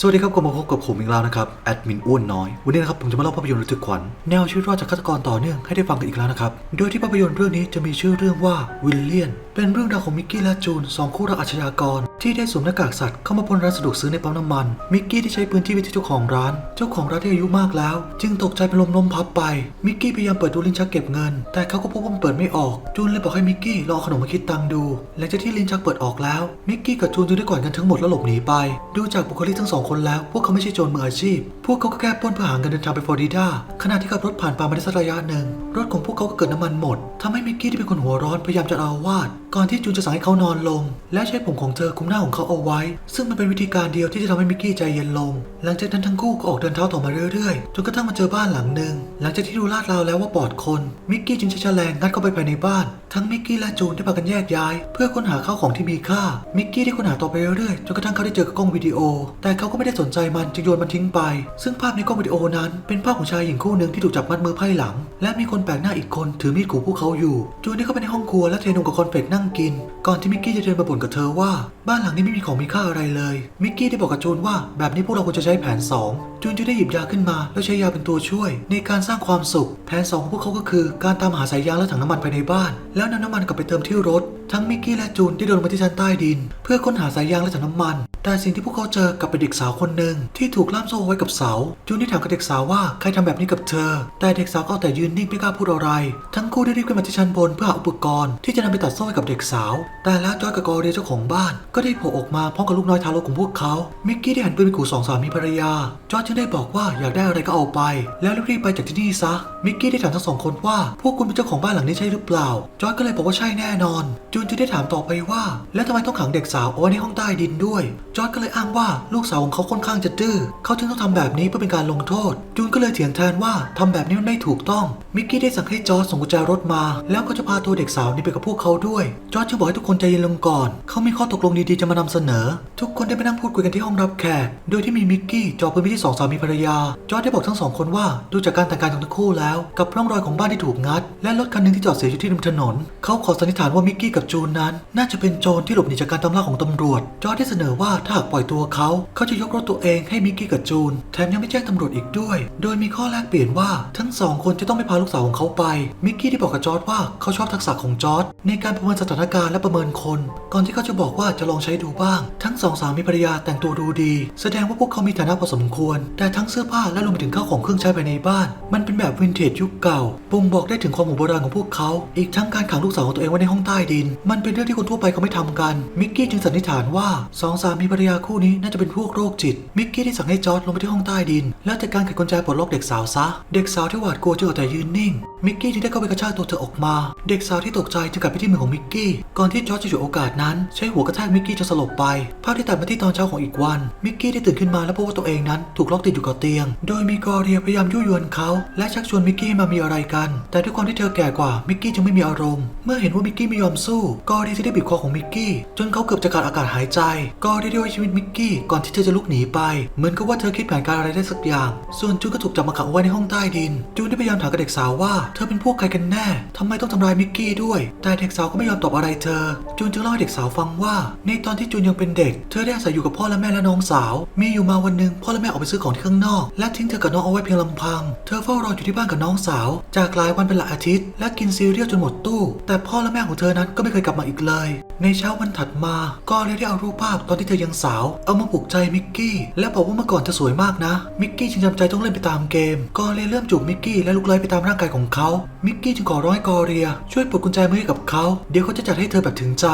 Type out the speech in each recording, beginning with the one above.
สวัสดีครับกลับมาพบกับผมอีกแล้วนะครับแอดมินอ้วนน้อย วันนี้นะครับผมจะมาเล่าภาพยนตร์ระทึกขวัญแนวชีวิตรอดจากฆาตกรต่อเนื่องให้ได้ฟังกันอีกแล้วนะครับ โดยที่ภาพยนตร์เรื่องนี้จะมีชื่อเรื่องว่าวิลเลียน เป็นเรื่องราวของมิกกี้และจูนสองคู่รักอาชญากร ที่ได้สวมหน้ากากสัตว์เข้ามาปล้นร้านสะดวกซื้อในปั๊มน้ำมัน มิกกี้ที่ใช้ปืนที่ไปที่เจ้าของร้าน เจ้าของร้านที่อายุมากแล้ว จึงตกใจเป็นลมล้มพับไป มิกกี้พยายามเปิดดูลิ้นชักเก็บเงิน แต่เขาก็พบว่ามันเปิดไม่ออก จูนเลยบอกให้มิกกี้ลองเอาขนมมาคิดตังค์ดู หลังจากที่ลิ้นชักเปิดออกแล้ว มิกกี้กับจูนจึงได้กอดกันทั้งหมดแล้วหลบหนีไป ดูจากบุคลิกทั้งสองคนแล้ว พวกเขาไม่ใช่โจรมืออาชีพ พวกเขาก็แค่ป้นเพื่อหาเงินเดินทางไปฟลอริดา ขณะที่ขับรถผ่านป่ามาได้สักระยะหนึ่ง รถของพวกเขาก็เกิดน้ำมันหมดทำให้มิกกี้ที่เป็นคนหัวร้อนพยายามจะเอาวาดก่อนที่จูนจะสั่งให้เขานอนลง และใช้ผมของเธอคุมหน้าของเขาเอาไว้ ซึ่งมันเป็นวิธีการเดียวที่จะทำให้มิกกี้ใจเย็นลง หลังจากนั้นทั้งคู่ก็ออกเดินเท้าต่อมาเรื่อยๆ จนกระทั่งมาเจอบ้านหลังหนึ่ง หลังจากที่ดูลาดราวแล้วว่าปลอดคน มิกกี้จึงใช้แฉลงงัดเข้าไปภายในบ้าน ทั้งมิกกี้และจูนได้พากันแยกย้าย เพื่อค้นหาข้าวของที่มีค่า มิกกี้ได้ค้นหาต่อไปเรื่อยๆ จนกระทั่งเขาได้เจอกับกล้องวิดีโอ แต่เขาก็ไม่ได้สนใจมันจึงโยนมันทิ้งไป ซึ่งภาพในกล้องวิดีโอนั้น เป็นภาพของชายหญิงคู่หนึ่งที่ถูกจับมัดมือไพ่หลัง และมีคนแปลกหน้าอีกคนถือมีดขู่พวกเขาอยู่ จูนได้เข้าไปในห้องครัวและเทนมกับคอนเฟกนั่งกิน ก่อนที่มิกกี้จะเดินมาบ่นกับเธอว่า บ้านหลังนี้ไม่มีของมีค่าอะไรเลย มิกกี้ได้บอกกับจูนว่าแบบนี้พวกเราควรจะใช้แผน 2จูนจึงได้หยิบยาขึ้นมา แล้วใช้ยาเป็นตัวช่วย ในการสร้างความสุข แผน2ของพวกเขาก็คือ การตามหาสายยางและถังน้ำมันภายในบ้าน แล้วนำน้ำมันกลับไปเติมที่รถ ทั้งมิกกี้และจูนได้เดินมาที่ชั้นใต้ดิน เพื่อค้นหาสายยางและถังน้ำมัน แต่สิ่งที่พวกเขาเจอกลับเป็นเด็กสาวคนหนึ่งที่ถูกล่ามโซ่ไว้กับเสา จูนได้ถามกับเด็กสาวว่าใครทำแบบนี้กับเธอ แต่เด็กสาวก็แต่ยืนนิ่งไม่กล้าพูดอะไร ทั้งคู่ได้รีบขึ้นมาที่ชั้นบนเพื่อหาอุปกรณ์ที่จะนำไปตัดโซ่ให้กับเด็กสาว แต่แล้วจอยกับกอเรียเจ้าของบ้าน ก็ได้โผล่ออกมาพร้อมกับลูกน้อยทารกของพวกเขา มิกกี้ได้หันปืนไปขู่สองสามีภรรยาจอร์จจึงได้บอกว่าอยากได้อะไรก็เอาไป แล้วรีบๆไปจากที่นี่ซะ มิกกี้ได้ถามทั้งสองคนว่า พวกคุณเป็นเจ้าของบ้านหลังนี้ใช่หรือเปล่า จอร์จก็เลยบอกว่าใช่แน่นอน จูนจึงได้ถามต่อไปว่า แล้วทำไมต้องขังเด็กสาวเอาไว้ในห้องใต้ดินด้วย จอร์จก็เลยอ้างว่าลูกสาวของเขาค่อนข้างจะดื้อ เขาจึงต้องทำแบบนี้เพื่อเป็นการลงโทษ จูนก็เลยเถียงแทนว่าทำแบบนี้มันไม่ถูกต้อง มิกกี้ได้สั่งให้จอร์จส่งกุญแจรถมา แล้วก็จะพาตัวเด็กสาวนี้ไปกับพวกเขาด้วย จอร์จจึงบอกให้ทุกคนใจเย็นลงก่อน เขามีข้อตกลงดีๆจะมานำเสนอ ทุกคนได้ไปนั่งพูดคุยกันที่ห้องรับแขก โดยที่มีมิกกี้จอปืนไปที่สองสามีภรรยา จอร์จได้บอกทั้งสองคนว่าดูจากการแต่งกายของทั้งคู่แล้ว กับร่องรอยของบ้านที่ถูกงัด และรถคันหนึ่งที่จอดเสียอยู่ที่ริมถนน เขาขอสันนิษฐานว่ามิกกี้กับจูนนั้น น่าจะเป็นโจรที่หลบหนีจากการตามล่าของตำรวจ จอร์จได้เสนอว่าถ้าหากปล่อยตัวเขาเขาจะยกรถตัวเองให้มิกกี้กับจูนแถมยังไม่แจ้งตำรวจอีกด้วย โดยมีข้อแลกเปลี่ยนว่าทั้งสองคนจะต้องไม่พาลูกสาวของเขาไปมิกกี้ได้บอกกับจอร์จว่าเขาชอบทักษะของจอร์จในการประเมินสถานการณ์และประเมินคน ก่อนที่เขาจะบอกว่าจะลองใช้ดูบ้าง ทั้งสองสามีภรรยาแต่งตัวดูดี แสดงว่าพวกเขามีฐานะพอสมควรแต่ทั้งเสื้อผ้าและรวมไปถึงข้าวของเครื่องใช้ภายในบ้าน มันเป็นแบบวินเทจยุคเก่าบ่งบอกได้ถึงความโบราณของพวกเขา อีกทั้งการขังลูกสาวของตัวเองไว้ในห้องใต้ดิน มันเป็นเรื่องที่คนทั่วไปเขาไม่ทำกัน มิกกี้จึงสันนิษฐานว่าสองสามีภรรยาคู่นี้น่าจะเป็นพวกโรคจิต มิกกี้ได้สั่งให้จอร์ดลงไปที่ห้องใต้ดิน แล้วจัดการไขกุญแจปลดล็อกเด็กสาวซะ เด็กสาวที่หวาดกลัวจึงเอาแต่ยืนนิ่ง มิกกี้จึงได้เข้าไปกระชากตัวเธอออกมา เด็กสาวที่ตกใจจึงกลับไปที่มือของมิกกี้ ก่อนที่จอร์จจะฉวยโอกาสนั้นใช้หัวกระแทกมิกกี้จนสลบไป ภาพที่ตัดมาที่ตอนเช้าของอีกวัน มิกกี้ได้ตื่นขึ้นมาแล้วพบว่าตัวเองนั้นถูกลกติดอยู่กับเตียง โดยมีกอเรียพยายามยั่วยวนเขาและชักชวนมิกกี้ให้มามีอะไรกัน แต่ด้วยความที่เธอแก่กว่ามิกกี้จึงไม่มีอารมณ์ เมื่อเห็นว่ามิกกี้ไม่ยอมสู้ กอเรียจะได้บีบคอของมิกกี้จนเขาเกือบจะขาดอากาศหายใจ กอเรียได้ไว้ชีวิตมิกกี้ก่อนที่เธอจะลุกหนีไป เหมือนกับว่าเธอคิดแผนการอะไรได้สักอย่าง ส่วนจูนก็ถูกจับมาขังไว้ในห้องใต้ดิน จูนได้พยายามถามกับเด็กสาวว่าเธอเป็นพวกใครกันแน่ทำไมต้องทำร้ายมิกกี้ด้วย แต่เด็กสาวก็ไม่ยอมตอบอะไรเธอ จูนจึงเล่าให้เด็กสาวฟังว่า ในตอนที่จูนยังเป็นเด็ก เธอได้อาศัยอยู่กับพ่อและแม่และน้องสาว มีอยู่มาวันหนึ่งพ่อและแม่ออกไปซื้อของที่ข้างนอก และทิ้งเธอกับน้องเอาไว้เพียงลำพัง เธอเฝ้ารออยู่ที่บ้านกับน้องสาว จากหลายวันเป็นหลายอาทิตย์ และกินซีเรียลจนหมดตู้ แต่พ่อและแม่ของเธอนั้นก็ไม่เคยกลับมาอีกเลย ในเช้าวันถัดมา ก็เลยได้เอารูปภาพตอนที่เธอยังสาว เอามาปลุกใจมิกกี้และบอกว่าเมื่อก่อนเธอสวยมากนะ มิกกี้จึงจำใจต้องเล่นไปตามเกมก็เลยเริ่มจูบมิกกี้และลุกไล่ไปตามร่างกายของเขา มิกกี้จึงขอร้องให้กอเรีย ช่วยปลดกุญแจมือให้กับเขา เดี๋ยวเขาจะจัดให้เธอแบบถึงใจ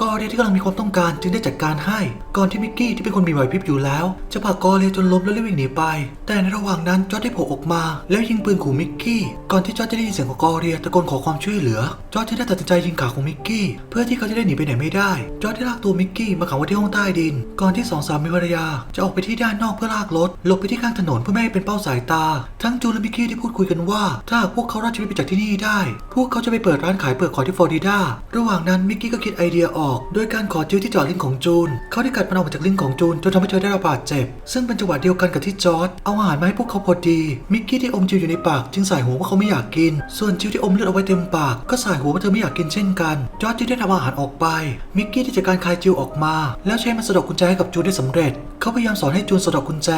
กอเรียที่กำลังมีความต้องการจึงได้จัดการให้ ก่อนที่มิกกี้ที่เป็นคนมีไหวพริบอยู่แล้ว จะผลักกอเรียจนล้มแล้วรีบวิ่งหนีไป แต่ในระหว่างนั้นจอร์จได้โผล่ออกมา แล้วยิงปืนขู่มิกกี้ ก่อนที่จอร์จจะได้ยินเสียงของกอเรียตะโกนขอความช่วยเหลือ จอร์จจึงได้ตัดสินใจยิงขาของมิกกี้ เพื่อที่เขาจะได้หนีไปไหนไม่ได้ จอร์จได้ลากตัวมิกกี้มาขังไว้ที่ห้องใต้ดิน ก่อนที่สองสามีภรรยา จะออกไปที่ด้านนอกเพื่อลากรถหลบไปที่ข้างถนนเพื่อไม่ให้เป็นเป้าสายตา ทั้งจูนและมิกกี้ได้พูดคุยกันว่า ถ้าพวกเขารอดชีวิตไปจากที่นี่ได้ พวกเขาจะไปเปิดร้านขายเปลือกหอยที่ฟลอริดา ระหว่างนั้นมิกกี้ก็คิดไอเดียออกโดยการขอจิ้วที่จอดลิ้นของจูน เขาได้กัดมันออกมาจากลิ้นของจูนจนทำให้เธอได้รับบาดเจ็บ ซึ่งเป็นจังหวะเดียวกันกับที่จอร์ดเอาอาหารมาให้พวกเขาพอดี มิกกี้ที่อมจิวอยู่ในปากจึงสายหัวว่าเขาไม่อยากกิน ส่วนจิวที่อมเลือดเอาไว้เต็มปาก ก็สายหัวว่าเธอไม่อยากกินเช่นกัน จอร์ดจึงได้ทำอาหารออกไป มิกกี้ที่จัดการคลายจิวออกมา แล้วใช้มันสะดอกกุญแจให้กับจูนได้สำเร็จ เขาพยายามสอนให้จูนสะดอกกุญแจ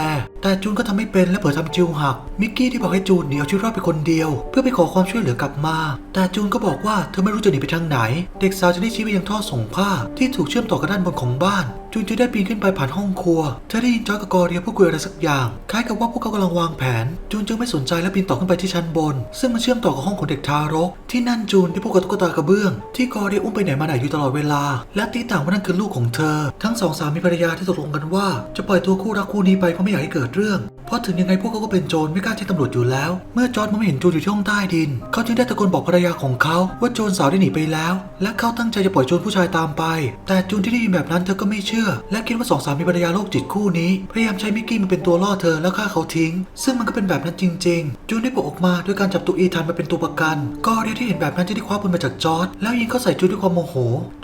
แต่จูนก็ทำไม่เป็นและเผลอทำจิวหัก มิกกี้ที่บอกให้จูนหนีเอาชีวิตรอดไปคนเดียว เพื่อไปขอความช่วยเหลือกลับมา แต่จูนก็บอกว่าเธอไม่รู้จะหนีไปทางไหน เด็กสาวจะได้ชี้ไปยังท่อส่งผ้าที่ถูกเชื่อมต่อกับด้านบนของบ้าน จูนจึงได้ปีนขึ้นไปผ่านห้องครัว เธอได้ยินจอยกับกอเรียพูดคุยอะไรสักอย่าง คล้ายกับว่าพวกเขากำลังวางแผน จูนจึงไม่สนใจและปีนต่อขึ้นไปที่ชั้นบน ซึ่งมันเชื่อมต่อกับห้องของเด็กทารก ที่นั่นจูนได้พบกับตุ๊กตากระเบื้อง ที่กอเรียอุ้มไปไหนมาไหนอยู่ตลอดเวลา และตีต่างว่านั่นคือลูกของเธอ ทั้งสองสามีภรรยาที่ตกลงกันว่า จะปล่อยตัวคู่รักคู่นี้ไปเพราะไม่อยากให้เกิดเรื่อง ราะถึงยังไงพวกเขาก็เป็นโจรไม่กล้าแจ้งตำรวจอยู่แล้ว เมื่อจอร์ดมองไม่เห็นจูนอยู่ที่ห้องใต้ดิน เขาจึงได้ตะโกนบอกภรรยาของเขาว่าโจรสาวได้หนีไปแล้ว และเขาตั้งใจจะปล่อยโจรผู้ชายตามไป แต่จูนที่ได้ยินแบบนั้นเธอก็ไม่เชื่อ และคิดว่าสองสามีภรรยาโรคจิตคู่นี้ พยายามใช้มิกกี้มาเป็นตัวล่อเธอแล้วฆ่าเขาทิ้ง ซึ่งมันก็เป็นแบบนั้นจริง ๆ จูนได้บอกออกมาด้วยการจับตัวอีธานมาเป็นตัวประกัน ก็เรียที่เห็นแบบนั้นจะได้คว้าปืนมาจากจอร์ดแล้วยิงเข้าใส่จูนด้วยความโมโห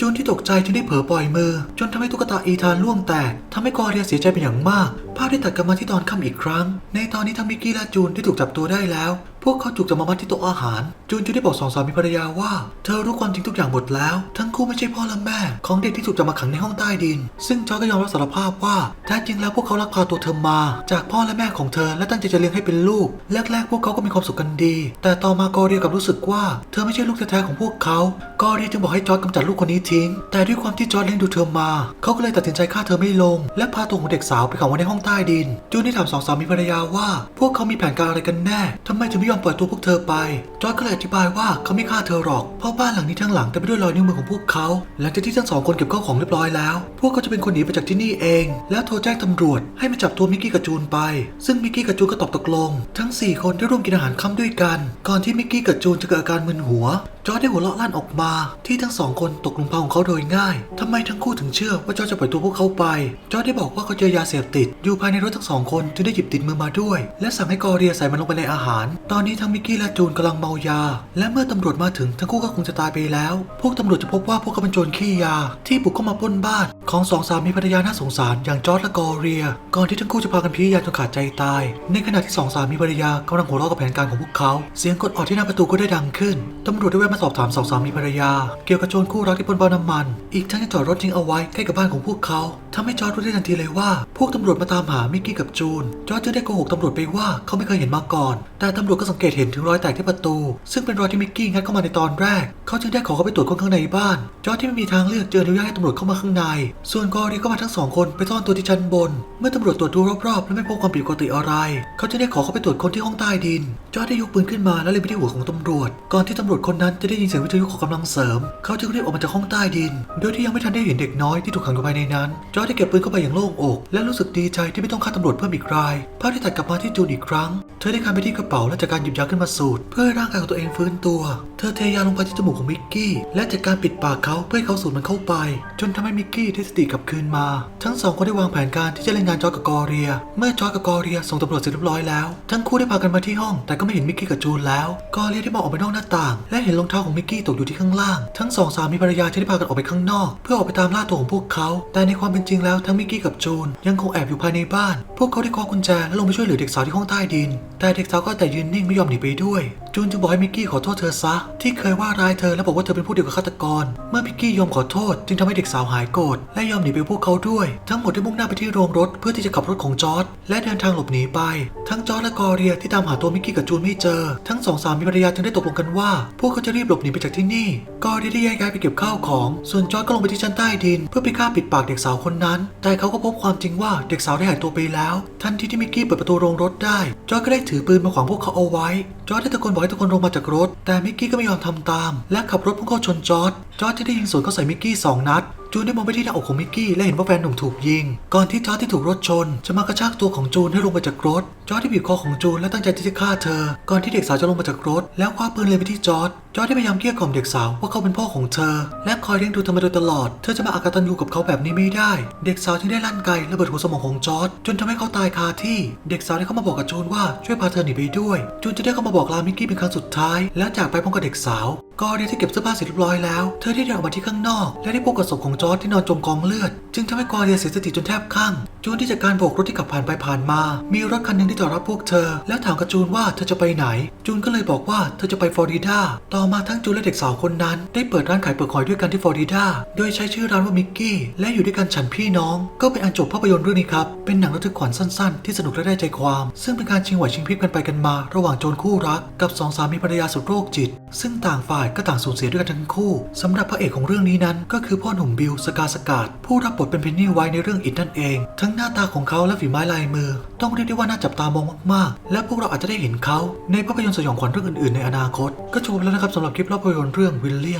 จูนที่ตกใจจึงได้เผลอปล่อยมือ จนทำให้ตุ๊กตาอีธานล่วงแตกทำให้กอเรียเสียใจเป็นอย่างมาก ภาพได้ตัดกลับมาที่ตอนค่ำอีกครั้งในตอนนี้ทั้งมิกกี้และจูนที่ถูกจับตัวได้แล้วพวกเขาถูกจับมามัดที่โต๊ะอาหาร จูนจึงได้บอกสองสามีภรรยาว่า เธอรู้ความจริงทุกอย่างหมดแล้ว ทั้งคู่ไม่ใช่พ่อและแม่ ของเด็กที่ถูกจับมาขังในห้องใต้ดิน ซึ่งจอร์ก็ยอมรับสารภาพว่าแท้จริงแล้วพวกเขาลักพาตัวเธอมา จากพ่อและแม่ของเธอและตั้งใจจะเลี้ยงให้เป็นลูกแรกๆพวกเขาก็มีความสุขกันดี แต่ต่อมากอเรียกับรู้สึกว่า เธอไม่ใช่ลูกแท้ๆของพวกเขากอเรียจึงบอกให้จอร์กำจัดลูกคนนี้ทิ้ง แต่ด้วยความที่จอร์เลี้ยงดูเธอมาเขาก็เลยตัดสินใจฆ่าเธอไม่ลง และพาตัวของเด็กสาวไปขังไว้ในห้องใต้ดิน จูนได้ถามสองสามีภรรยาว่า พวกเขามีแผนการอะไรกันแน่ทำไมถึงไยอมปล่อยตัวพวกเธอไป จอร์จก็เลยอธิบายว่าเขาไม่ฆ่าเธอหรอก เพราะบ้านหลังนี้ทั้งหลังเต็มไปด้วยรอยนิ้วมือของพวกเขา หลังจากที่ทั้งสองคนเก็บข้าวของเรียบร้อยแล้ว พวกเขาจะเป็นคนหนีไปจากที่นี่เอง แล้วโทรแจ้งตำรวจให้มาจับตัวมิกกี้กับจูนไป ซึ่งมิกกี้กับจูนก็ตอบตกลง ทั้งสี่คนได้ร่วมกินอาหารค่ำด้วยกัน ก่อนที่มิกกี้กับจูนจะเกิดอาการมึนหัว จอร์จได้หัวเราะลั่นออกมา ที่ทั้งสองคนตกหลุมพรางของเขาโดยง่ายทำไมทั้งคู่ถึงเชื่อว่าจอร์จจะปล่อยตัวพวกเขาไป จอร์จได้บอกว่าเขาเจอยาเสพติด อยู่ภายในรถทั้งสองคนจึงได้หยิบติดมือมาด้วย และสั่งให้กอเรียใส่มันลงไปในอาหารตอนนี้ทั้งมิกกี้และจูนกำลังเมายา และเมื่อตำรวจมาถึงทั้งคู่ก็คงจะตายไปแล้ว พวกตำรวจจะพบว่าพวกเขาเป็นโจรขี้ยา ที่บุกเข้ามาปล้นบ้าน ของสองสามีภรรยาน่าสงสารอย่างจอร์จและกอเรีย ก่อนที่ทั้งคู่จะพากันพิยาจนขาดใจตาย ในขณะที่สองสามีภรรยากำลังหัวเราะกับแผนการของพวกเขา เสียงกดออดที่หน้าประตูก็ได้ดังขึ้นตำรวจได้แวะมาสอบถามสองสามีภรรยา เกี่ยวกับโจรคู่รักที่ปล้นบ้านน้ำมัน อีกทั้งยังจอดรถทิ้งเอาไว้ใกล้กับบ้านของพวกเขาทำให้จอร์จรู้ได้ทันทีเลยว่า พวกตำรวจมาตามหามิกกี้กับจูนจอร์จจึงได้โกหกตำรวจไปว่าเขาไม่เคยเห็นมาก่อน แต่ตำรวจก็สังเกตเห็นถึงรอยแตกที่ประตู ซึ่งเป็นรอยที่มิกกี้งัดเข้ามาในตอนแรก เขาจึงได้ขอเข้าไปตรวจคนข้างในบ้าน จอร์จที่ไม่มีทางเลือกเจออนุญาตให้ตำรวจเข้ามาข้างใน ส่วนกอรีก็มาทั้งสองคนไปซ่อนตัวที่ชั้นบน เมื่อตำรวจตรวจดูรอบๆ และไม่พบความผิดปกติอะไร เขาจึงได้ขอเข้าไปตรวจคนที่ห้องใต้ดิน จอร์จได้ยกปืนขึ้นมาแล้วเล็งไปที่หัวของตำรวจ ก่อนที่ตำรวจคนนั้นจะได้ยินเสียงวิทยุของกำลังเสริม เขาจึงรีบออกมาจากห้องใต้ดิน โดยที่ยังไม่ทันได้เห็นเด็กน้อยที่ถูกขังอยู่ภายในนั้นจอร์จได้เก็บปืนเข้าไปอย่างโล่งอก และรู้สึกดีใจที่ไม่ต้องฆ่าตำรวจเพิ่มอีกรายภาพที่ตัดกลับมาที่จูนอีกครั้ง เธอได้คานไปที่กระเป๋าและจากการหยิบยาขึ้นมาสูดเพื่อให้ร่างกายของตัวเองฟื้นตัว เธอเทยาลงไปที่จมูกของมิกกี้และจากการปิดปากเขาเพื่อให้เขาสูดมันเข้าไป จนทำให้มิกกี้ได้สติกลับคืนมา ทั้งสองคนได้วางแผนการที่จะเล่นงานจอร์กับกอเรีย เมื่อจอร์กับกอเรียส่งตำรวจเสร็จเรียบร้อยแล้ว ทั้งคู่ได้พากันมาที่ห้องแต่ก็ไม่เห็นมิกกี้กับจูนแล้วกอเรียได้มองออกไปนอกหน้าต่าง และเห็นรองเท้าของมิกกี้ตกอยู่ที่ข้างล่าง ทั้งสองสามีภรรยาจะได้พากันออกไปข้างนอก เพื่อออกไปตามล่าตัวของพวกเขา แต่ในความเป็นจริงแล้วทั้งมิกกี้กับจูนยังคงแอบอยู่ภายในบ้าน พวกเขาได้คว้ากุญแจและลงไปช่วยเหลือเด็กสาวที่ห้องใต้ดิน แต่เด็กสาวก็แต่ยืนนิ่งไม่ยอมหนีไปด้วยจูนจึงบอกให้มิกกี้ขอโทษเธอซะ ที่เคยว่าร้ายเธอและบอกว่าเธอเป็นผู้เดียวกับฆาตกร เมื่อมิกกี้ยอมขอโทษ จึงทำให้เด็กสาวหายโกรธและยอมหนีไปพวกเขาด้วย ทั้งหมดได้มุ่งหน้าไปที่โรงรถเพื่อที่จะขับรถของจอร์ดและเดินทางหลบหนีไป ทั้งจอร์ดและกอเรียที่ตามหาตัวมิกกี้กับจูนไม่เจอ ทั้งสองสามีภรรยาจึงได้ตกลงกันว่า พวกเขาจะรีบหลบหนีไปจากที่นี่กอเรียได้แยกย้ายไปเก็บข้าวของ ส่วนจอร์ดก็ลงไปที่ชั้นใต้ดิน เพื่อไปฆ่าปิดปากเด็กสาวคนนั้น แต่เขาก็พบความจริงว่าเด็กสาวได้หายตัวไปแล้ว ทันทีที่มิกกี้เปิดประตูโรงรถได้ จอร์ดก็ได้ถือปืนมาขวางพวกเขาเอาไว้ จอร์ดได้ตะโกนบอกให้ทุกคนลงมาจากรถ แต่มิกกี้ก็ไม่ยอมทำตาม และขับรถพุ่งเข้าชนจอร์ดจอร์ดที่ได้ยิงสวนเข้าใส่มิกกี้สองนัดจูนได้มองไปที่หน้าอกของมิกกี้และเห็นว่าแฟนหนุ่มถูกยิง ก่อนที่จอร์ดที่ถูกรถชน จะมากระชากตัวของจูนให้ลงมาจากรถ จอร์ดที่บีบคอของจูนและตั้งใจที่จะฆ่าเธอ ก่อนที่เด็กสาวจะลงมาจากรถ แล้วคว้าปืนเลยไปที่จอร์ด จอร์ได้พยายามเกลี้ยกล่อมเด็กสาวว่าเขาเป็นพ่อของเธอ และคอยเลี้ยงดูเธอมาโดยตลอด เธอจะมาอากตันยูกับเขาแบบนี้ไม่ได้ เด็กสาวจึงได้ลั่นไกระเบิดหัวสมองของจอร์จจนทำให้เขาตายคาที่ เด็กสาวได้เข้ามาบอกกับจูนว่าช่วยพาเธอหนีไปด้วย จูนจะได้เข้ามาบอกลามิกกี้เป็นครั้งสุดท้าย แล้วจากไปพร้อมกับเด็กสาว กอเดียที่เก็บเสื้อผ้าเสร็จเรียบร้อยแล้ว เธอได้เดินออกมาที่ข้างนอก และได้พบกับศพของจอร์จที่นอนจมกองเลือด จึงทำให้กอเดียเสียสติจนแทบคลั่งจูนที่จากการโบกรถที่ขับผ่านไปผ่านมา มีรถคันหนึ่งที่จอดรับพวกเธอ แล้วถามกับจูนว่าเธอจะไปไหน จูนก็เลยบอกว่าเธอจะไปฟลอริดา ต่อมาทั้งจูนและเด็กสาวคนนั้น ได้เปิดร้านขายเปลือกหอยด้วยกันที่ฟลอริดา โดยใช้ชื่อร้านว่ามิกกี้ และอยู่ด้วยกันฉันพี่น้อง ก็เป็นอันจบภาพยนตร์เรื่องนี้ครับ เป็นหนังระทึกขวัญสั้นๆ ที่สนุกและได้ใจความ ซึ่งเป็นการชิงไหวชิงพริบกันไปกันมา ระหว่างโจรคู่รัก กับสองสามีภรรยาสุดโรคจิต ซึ่งต่างฝ่ายก็ต่างสูญเสียด้วยกันทั้งคู่สำหรับพระเอกของเรื่องนี้นั้น ก็คือพ่อหนุ่มบิลสกาสกาดผู้รับบทเป็นเพนนีไว้ในเรื่องอิดนั่นเอง ทั้งหน้าตาของเขาและฝีไม้ลายมือ ต้องเรียกได้ว่าน่าจับตามองมากๆ และพวกเราอาจจะได้เห็นเขาในภาพยนตร์สยองขวัญเรื่องอื่นๆในอนาคต ก็จบแล้วนะครับสำหรับคลิปภาพยนตร์เรื่องวิลเลีย